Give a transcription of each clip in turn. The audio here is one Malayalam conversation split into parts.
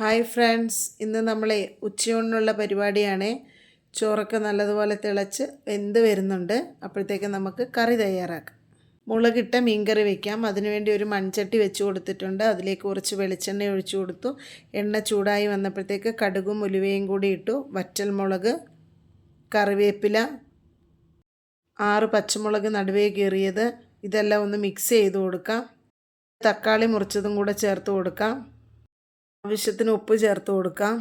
ഹായ് ഫ്രണ്ട്സ് ഇന്ന് നമ്മളെ ഉച്ചയൂണിനുള്ള പരിപാടിയാണ്. ചോറൊക്കെ നല്ലതുപോലെ തിളച്ച് വെന്ത് വരുന്നുണ്ട്. അപ്പോഴത്തേക്ക് നമുക്ക് കറി തയ്യാറാക്കാം. മുളകിട്ട മീൻകറി വെക്കാം. അതിനുവേണ്ടി ഒരു മൺചട്ടി വെച്ച് കൊടുത്തിട്ടുണ്ട്. അതിലേക്ക് കുറച്ച് വെളിച്ചെണ്ണ ഒഴിച്ചു കൊടുത്തു. എണ്ണ ചൂടായി വന്നപ്പോഴത്തേക്ക് കടുകും ഉലുവയും കൂടി ഇട്ടു. വറ്റൽ മുളക് കറിവേപ്പില ആറ് പച്ചമുളക് നടുവേ കീറിയത്. ഇതെല്ലാം ഒന്ന് മിക്സ് ചെയ്ത് കൊടുക്കാം. തക്കാളി മുറിച്ചതും കൂടെ ചേർത്ത് കൊടുക്കാം. ആവശ്യത്തിന് ഉപ്പ് ചേർത്ത് കൊടുക്കാം.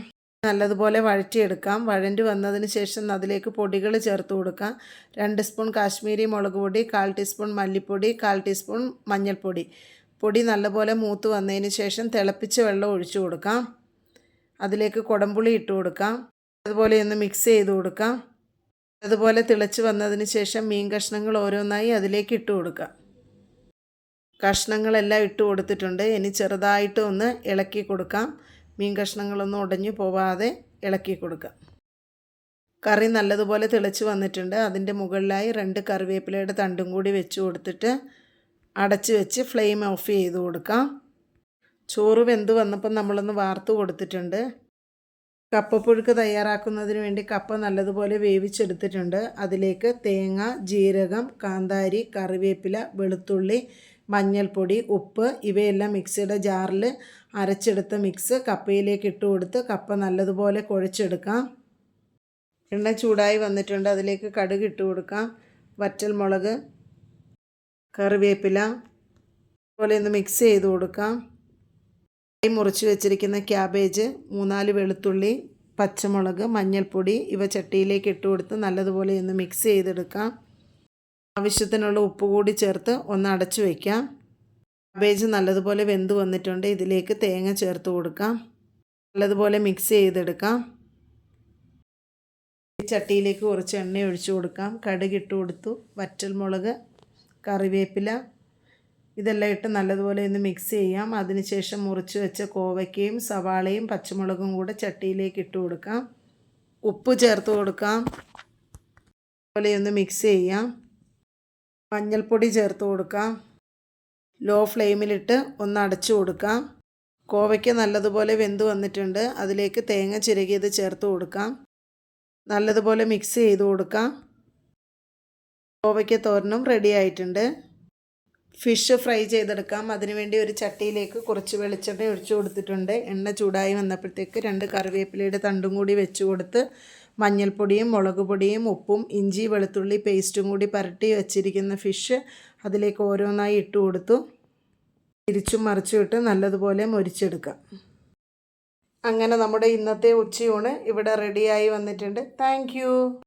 നല്ലതുപോലെ വഴറ്റിയെടുക്കാം. വഴണ്ടി വന്നതിന് ശേഷം അതിലേക്ക് പൊടികൾ ചേർത്ത് കൊടുക്കാം. രണ്ട് സ്പൂൺ കാശ്മീരി മുളക് പൊടി കാൽ ടീസ്പൂൺ മല്ലിപ്പൊടി കാൽ ടീസ്പൂൺ മഞ്ഞൾപ്പൊടി. പൊടി നല്ലപോലെ മൂത്ത് വന്നതിന് ശേഷം തിളപ്പിച്ച് വെള്ളം ഒഴിച്ചു കൊടുക്കാം. അതിലേക്ക് കുടംപുളി ഇട്ട് കൊടുക്കാം. അതുപോലെ ഒന്ന് മിക്സ് ചെയ്ത് കൊടുക്കാം. അതുപോലെ തിളച്ച് വന്നതിന് ശേഷം മീൻ കഷ്ണങ്ങൾ ഓരോന്നായി അതിലേക്ക് ഇട്ട് കൊടുക്കാം. കഷ്ണങ്ങളെല്ലാം ഇട്ട് കൊടുത്തിട്ടുണ്ട്. ഇനി ചെറുതായിട്ട് ഒന്ന് ഇളക്കി കൊടുക്കാം. മീൻ കഷ്ണങ്ങളൊന്നും ഉടഞ്ഞു പോവാതെ ഇളക്കി കൊടുക്കാം. കറി നല്ലതുപോലെ തിളച്ച് വന്നിട്ടുണ്ട്. അതിന്റെ മുകളിലായി രണ്ട് കറിവേപ്പിലയുടെ തണ്ടും കൂടി വെച്ച് കൊടുത്തിട്ട് അടച്ച് വെച്ച് ഫ്ലെയിം ഓഫ് ചെയ്ത് കൊടുക്കാം. ചോറ് വെന്ത് വന്നപ്പോൾ നമ്മളൊന്ന് വാർത്ത് കൊടുത്തിട്ടുണ്ട്. കപ്പപ്പുഴുക്ക് തയ്യാറാക്കുന്നതിന് വേണ്ടി കപ്പ നല്ലതുപോലെ വേവിച്ചെടുത്തിട്ടുണ്ട്. അതിലേക്ക് തേങ്ങ ജീരകം കാന്താരി കറിവേപ്പില വെളുത്തുള്ളി മഞ്ഞൾപ്പൊടി ഉപ്പ് ഇവയെല്ലാം മിക്സിയുടെ ജാറിൽ അരച്ചെടുത്ത മിക്സ് കപ്പയിലേക്ക് ഇട്ട് കൊടുത്ത് കപ്പ നല്ലതുപോലെ കുഴച്ചെടുക്കാം. എണ്ണ ചൂടായി വന്നിട്ടുണ്ട്. അതിലേക്ക് കടുക് ഇട്ട് കൊടുക്കാം. വറ്റൽ മുളക് കറിവേപ്പില അതുപോലെ ഒന്ന് മിക്സ് ചെയ്ത് കൊടുക്കാം. മുറിച്ച് വെച്ചിരിക്കുന്ന ക്യാബേജ് മൂന്നാൽ വെളുത്തുള്ളി പച്ചമുളക് മഞ്ഞൾപ്പൊടി ഇവ ചട്ടിയിലേക്ക് ഇട്ട് കൊടുത്ത് നല്ലതുപോലെ ഒന്ന് മിക്സ് ചെയ്തെടുക്കാം. ആവശ്യത്തിനുള്ള ഉപ്പ് കൂടി ചേർത്ത് ഒന്ന് അടച്ചു വയ്ക്കാം കാബേജ് നല്ലതുപോലെ വെന്ത് വന്നിട്ടുണ്ട്. ഇതിലേക്ക് തേങ്ങ ചേർത്ത് കൊടുക്കാം. നല്ലതുപോലെ മിക്സ് ചെയ്തെടുക്കാം. ചട്ടിയിലേക്ക് കുറച്ച് എണ്ണ ഒഴിച്ചു കൊടുക്കാം. കടുക് ഇട്ട് കൊടുത്തു. വറ്റൽമുളക് കറിവേപ്പില ഇതെല്ലാം ഇട്ട് നല്ലതുപോലെ ഒന്ന് മിക്സ് ചെയ്യാം. അതിനുശേഷം മുറിച്ച് വെച്ച കോവയ്ക്കയും സവാളയും പച്ചമുളകും കൂടെ ചട്ടിയിലേക്ക് ഇട്ട് കൊടുക്കാം. ഉപ്പ് ചേർത്ത് കൊടുക്കാം. അതുപോലെ ഒന്ന് മിക്സ് ചെയ്യാം. മഞ്ഞൾപ്പൊടി ചേർത്ത് കൊടുക്കാം. ലോ ഫ്ലെയിമിലിട്ട് ഒന്ന് അടച്ചു കൊടുക്കാം. കോവയ്ക്ക് നല്ലതുപോലെ വെന്ത് വന്നിട്ടുണ്ട്. അതിലേക്ക് തേങ്ങ ചിരകിയത് ചേർത്ത് കൊടുക്കാം. നല്ലതുപോലെ മിക്സ് ചെയ്ത് കൊടുക്കാം. കോവയ്ക്ക തോരനും റെഡി ആയിട്ടുണ്ട്. ഫിഷ് ഫ്രൈ ചെയ്തെടുക്കാം. അതിനുവേണ്ടി ഒരു ചട്ടിയിലേക്ക് കുറച്ച് വെളിച്ചെണ്ണ ഒഴിച്ചു കൊടുത്തിട്ടുണ്ട്. എണ്ണ ചൂടായി വന്നപ്പോഴത്തേക്ക് രണ്ട് കറിവേപ്പിലയുടെ തണ്ടും കൂടി വെച്ച് കൊടുത്ത് മഞ്ഞൾപ്പൊടിയും മുളക് പൊടിയും ഉപ്പും ഇഞ്ചി വെളുത്തുള്ളി പേസ്റ്റും കൂടി പരട്ടി വെച്ചിരിക്കുന്ന ഫിഷ് അതിലേക്ക് ഓരോന്നായി ഇട്ട് കൊടുത്തു. തിരിച്ചും മറിച്ചും ഇട്ട് നല്ലതുപോലെ മൊരിച്ചെടുക്കാം. അങ്ങനെ നമ്മുടെ ഇന്നത്തെ ഉച്ചയൂണ് ഇവിടെ റെഡിയായി വന്നിട്ടുണ്ട്. താങ്ക്